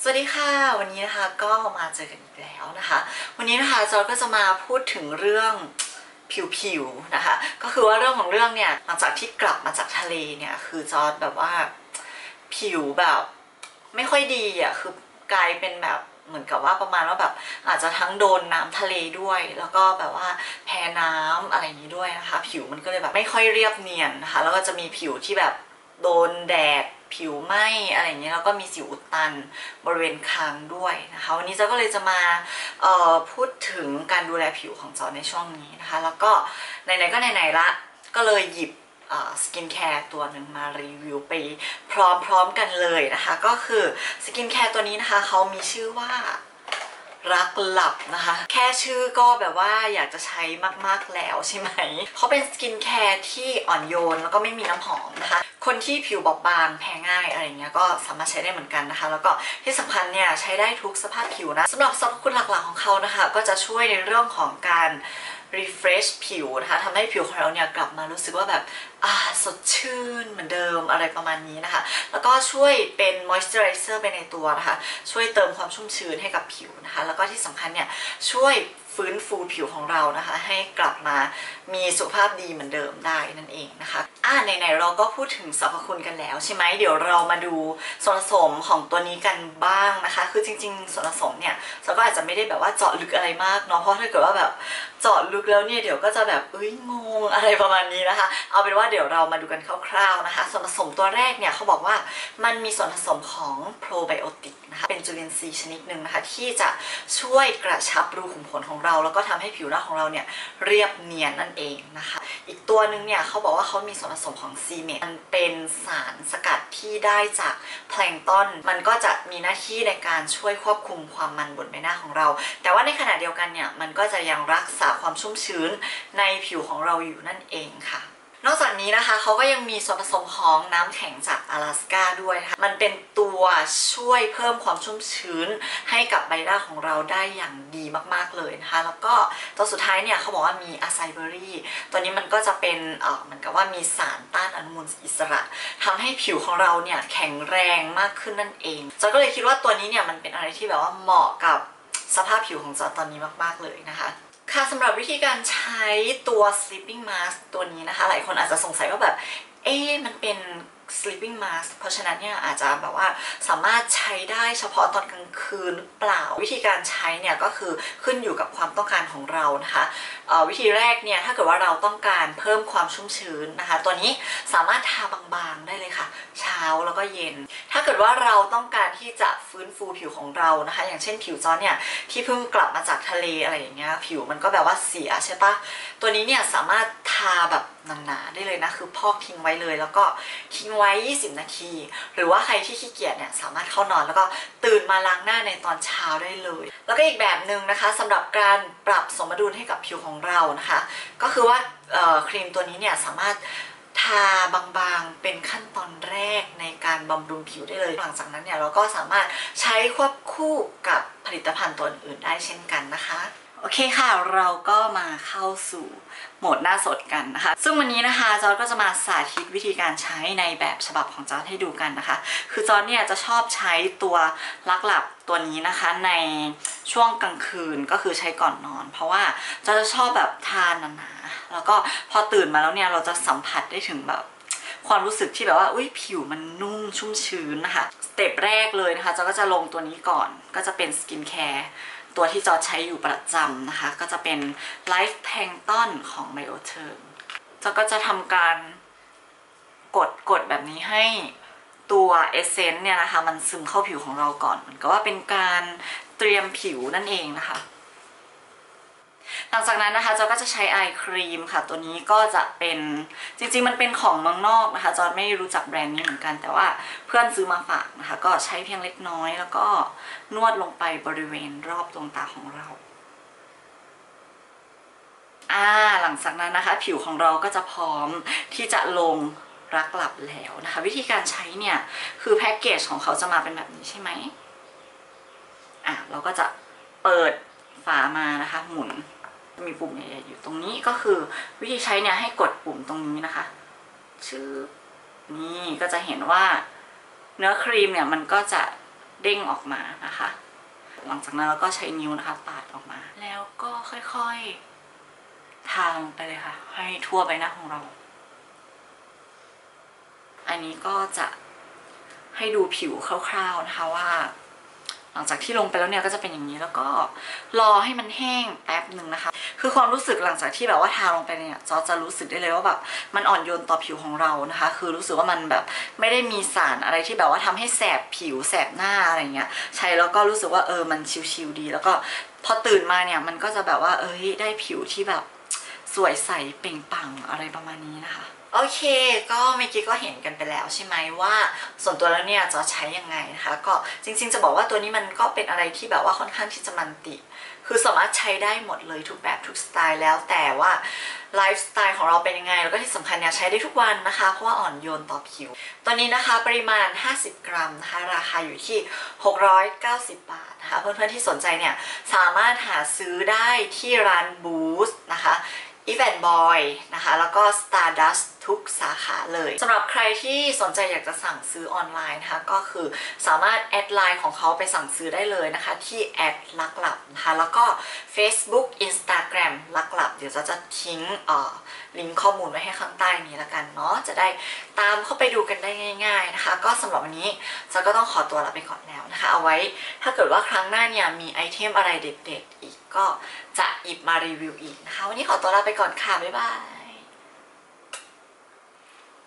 สวัสดีค่ะ วันนี้นะคะก็มาเจอกันอีกแล้วนะคะ วันนี้นะคะจอยก็จะมาพูดถึงเรื่องผิวๆนะคะ ก็คือว่าเรื่องของเรื่องเนี่ยหลังจากที่กลับมาจากทะเลเนี่ยคือจอยแบบว่าผิวแบบไม่ค่อยดีอะคือกลายเป็นแบบเหมือนกับว่าประมาณว่าแบบอาจจะทั้งโดนน้ำทะเลด้วย แล้วก็แบบว่าแพ้น้ำอะไรอย่างนี้ด้วยนะคะ ผิวมันก็เลยแบบไม่ค่อยเรียบเนียนนะคะ แล้วก็จะมีผิวที่แบบ โดนแดดผิวไหมอะไรอย่างเงี้ยแล้วก็มีสิวอุดตันบริเวณคางด้วยนะคะวันนี้เจ้าก็เลยจะมาพูดถึงการดูแลผิวของเจ้าในช่วงนี้นะคะ แล้วก็ไหนๆก็ไหนๆละก็เลยหยิบสกินแคร์ตัวหนึ่งมารีวิวไปพร้อมๆกันเลยนะคะ ก็คือสกินแคร์ตัวนี้นะคะเขามีชื่อว่ารักหลับนะคะ แค่ชื่อก็แบบว่าอยากจะใช้มากๆแล้วใช่ไหมเขาเป็นสกินแคร์ที่อ่อนโยนแล้วก็ไม่มีน้ำหอมนะคะ คนที่ผิวบอบบางแพ้ง่ายอะไรเงี้ยก็สามารถใช้ได้เหมือนกันนะคะ แล้วก็ที่สำคัญเนี่ยใช้ได้ทุกสภาพผิวนะสำหรับสรรพคุณหลักๆของเขานะคะ ก็จะช่วยในเรื่องของการ refresh ผิวนะคะทำให้ผิวของเราเนี่ยกลับมารู้สึกว่าแบบอ่าสดชื่นเหมือนเดิมอะไรประมาณนี้นะคะ แล้วก็ช่วยเป็น moisturizer ไปในตัวนะคะ ช่วยเติมความชุ่มชื้นให้กับผิวนะคะ แล้วก็ที่สำคัญเนี่ยช่วยฟื้นฟูผิวของเรานะคะ ให้กลับมามีสุขภาพดีเหมือนเดิมได้นั่นเองนะคะ อ่าไหนๆเราก็พูดถึงสรรพคุณกันแล้วใช่ไหมเดี๋ยวเรามาดูส่วนผสมของตัวนี้กันบ้างนะคะ คือจริง ๆ ส่วนผสมเนี่ยเราก็อาจจะไม่ได้แบบว่าเจาะลึกอะไรมากเนาะเพราะถ้าเกิดว่าแบบเจาะลึกแล้วเนี่ยเดี๋ยวก็จะแบบเอ้ยงงอะไรประมาณนี้นะคะ เอาเป็นว่าเดี๋ยวเรามาดูกันคร่าวๆนะคะ ส่วนผสมตัวแรกเนี่ยเขาบอกว่ามันมีส่วนผสมของโปรไบโอติกนะคะเป็นจุลินทรีย์ชนิดหนึ่งนะคะ ที่จะช่วยกระชับรูขุมขนของเรา แล้วก็ทำให้ผิวหน้าของเราเนี่ยเรียบเนียนนั่นเองนะคะ อีกตัวหนึ่งเนี่ยเขาบอกว่าเขามีส่วนผสมของซีเมนต์มันเป็นสารสกัดที่ได้จากแพลงต้น มันก็จะมีหน้าที่ในการช่วยควบคุมความมันบนใบหน้าของเรา แต่ว่าในขณะเดียวกันเนี่ยมันก็จะยังรักษาความชุ่มชื้นในผิวของเราอยู่นั่นเองค่ะ นอกจากนี้นะคะเขาก็ยังมีส่วนผสมของน้ำแข็งจาก阿拉สกาด้วยนะคะมันเป็นตัวช่วยเพิ่มความชุ่มชื้นให้กับใบหน้าของเราได้อย่างดีมากๆเลยนะคะ แล้วก็ตัวสุดท้ายเนี่ยเขาบอกว่ามีอะไซเบอรี่ตัวนี้มันก็จะเป็นเออเหมือนกับว่ามีสารต้านอนุมูลอิสระทำให้ผิวของเราเนี่ยแข็งแรงมากขึ้นนั่นเองจอยก็เลยคิดว่าตัวนี้เนี่ยมันเป็นอะไรที่แบบว่าเหมาะกับสภาพผิวของจอยตอนนี้มากๆเลยนะคะ ค่ะสำหรับวิธีการใช้ตัว sleeping mask ตัวนี้นะคะ หลายคนอาจจะสงสัยว่าแบบ เอ๊ะมันเป็น sleeping mask เพราะฉะนั้นเนี่ยอาจจะแบบว่าสามารถใช้ได้เฉพาะตอนกลางคืนหรือเปล่า วิธีการใช้เนี่ยก็คือขึ้นอยู่กับความต้องการของเรานะคะวิธีแรกเนี่ยถ้าเกิดว่าเราต้องการเพิ่มความชุ่มชื้นนะคะ ตัวนี้สามารถทาบางๆได้เลยค่ะ เช้าแล้วก็เย็น ถ้าเกิดว่าเราต้องการที่จะฟื้นฟูผิวของเรานะคะ อย่างเช่นผิวจอนเนี่ยที่เพิ่งกลับมาจากทะเลอะไรอย่างเงี้ยผิวมันก็แบบว่าเสียใช่ปะตัวนี้เนี่ยสามารถทาแบบ หนาๆได้เลยนะ คือพอกทิ้งไว้เลย แล้วก็ทิ้งไว้ 20 นาที หรือว่าใครที่ขี้เกียจเนี่ยสามารถเข้านอนแล้วก็ตื่นมาล้างหน้าในตอนเช้าได้เลย แล้วก็อีกแบบหนึ่งนะคะสำหรับการปรับสมดุลให้กับผิวของเรานะคะ ก็คือว่าครีมตัวนี้เนี่ยสามารถทาบางๆ เป็นขั้นตอนแรกในการบำรุงผิวได้เลย หลังจากนั้นเนี่ยเราก็สามารถใช้ควบคู่กับผลิตภัณฑ์ตัวอื่นได้เช่นกันนะคะ โอเคค่ะ เราก็มาเข้าสู่โหมดหน้าสดกันนะคะ ซึ่งวันนี้นะคะจอร์ก็จะมาสาธิตวิธีการใช้ในแบบฉบับของจอร์ให้ดูกันนะคะ คือจอร์เนี่ยจะชอบใช้ตัวลักหลับตัวนี้นะคะในช่วงกลางคืนก็คือใช้ก่อนนอน เพราะว่าจอร์จะชอบแบบทานหนาๆแล้วก็พอตื่นมาแล้วเนี่ยเราจะสัมผัสได้ถึงแบบความรู้สึกที่แบบว่าอุ้ยผิวมันนุ่มชุ่มชื้นนะคะ สเต็ปแรกเลยนะคะจอก็จะลงตัวนี้ก่อนก็จะเป็นสกินแคร์ ตัวที่จอใช้อยู่ประจำนะคะ ก็จะเป็น Life Plankton ของ Bioterm จอก็จะทำการกดกดแบบนี้ให้ตัวเอเซนต์เนี่ยนะคะ มันซึมเข้าผิวของเราก่อนเหมือนกับว่าเป็นการเตรียมผิวนั่นเองนะคะ หลังจากนั้นนะคะจอก็จะใช้ไอครีมค่ะ ตัวนี้ก็จะเป็นจริงๆมันเป็นของเมืองนอกนะคะจอไม่รู้จักแบรนด์นี้เหมือนกัน แต่ว่าเพื่อนซื้อมาฝากนะคะ ก็ใช้เพียงเล็กน้อย แล้วก็นวดลงไปบริเวณรอบดวงตาของเราอ่าหลังจากนั้นนะคะ ผิวของเราก็จะพร้อมที่จะลงรักหลับแล้วนะคะ วิธีการใช้เนี่ย คือแพ็กเกจของเขาจะมาเป็นแบบนี้ใช่ไหมอะเราก็จะเปิดฝามานะคะ หมุน มีปุ่มใหญ่ๆอยู่ตรงนี้ก็คือวิธีใช้เนี่ยให้กดปุ่มตรงนี้นะคะชื่อนี่ก็จะเห็นว่าเนื้อครีมเนี่ยมันก็จะเด้งออกมานะคะ หลังจากนั้นเราก็ใช้นิ้วนะคะปาดออกมา แล้วก็ค่อยๆ ทาลงไปเลยค่ะ ให้ทั่วใบหน้าของเรา อันนี้ก็จะให้ดูผิวคร่าวๆนะคะว่า หลังจากที่ลงไปแล้วเนี่ยก็จะเป็นอย่างนี้แล้วก็รอให้มันแห้งแป๊บหนึ่งนะคะ คือความรู้สึกหลังจากที่แบบว่าทาลงไปเนี่ยจอจะรู้สึกได้เลยว่าแบบมันอ่อนโยนต่อผิวของเรานะคะ คือรู้สึกว่ามันแบบไม่ได้มีสารอะไรที่แบบว่าทำให้แสบผิวแสบหน้าอะไรเงี้ยใช้แล้วก็รู้สึกว่าเออมันชิลๆดี แล้วก็พอตื่นมาเนี่ยมันก็จะแบบว่าเอ้ยได้ผิวที่แบบ สวยใสเปล่งปลั่งอะไรประมาณนี้นะคะ โอเค ก็เมื่อกี้ก็เห็นกันไปแล้วใช่ไหมว่า ส่วนตัวแล้วเนี่ยจะใช้ยังไงนะคะ ก็จริงๆ จะบอกว่าตัวนี้มันก็เป็นอะไรที่แบบว่าค่อนข้างที่จะมันติคือสามารถใช้ได้หมดเลยทุกแบบทุกสไตล์แล้วแต่ว่าไลฟ์สไตล์ของเราเป็นยังไง แล้วก็ที่สำคัญเนี่ยใช้ได้ทุกวันนะคะ เพราะว่าอ่อนโยนต่อผิว ตอนนี้นะคะปริมาณ 50 กรัมนะคะราคาอยู่ที่ 690 บาทนะคะเพื่อนๆที่สนใจเนี่ยสามารถหาซื้อได้ที่ร้านบูสนะคะ e v e n Boy นะคะ แล้วก็ Stardust ทุกสาขาเลยสำหรับใครที่สนใจอยากจะสั่งซื้อออนไลน์นะคะก็คือสามารถแอดไลน์ของเขาไปสั่งซื้อได้เลยนะคะ ที่แอดลักหลับนะคะแล้วก็ Facebook Instagram ลักหลับ เดี๋ยวจะจะทิ้งลิงก์ข้อมูลไว้ให้ข้างใต้นี้ละกันเนาะจะได้ตามเข้าไปดูกันได้ง่าย ๆนะคะ ก็สำหรับวันนี้จะก็ต้องขอตัวลาไปก่อนแล้วนะคะ เอาไว้ถ้าเกิดว่าครั้งหน้าเนี่ยมีไอเทมอะไรเด็ดๆอีกก็จะหยิบมารีวิวอีกนะคะวันนี้ขอตัวลาไปก่อนค่ะบ๊ายบาย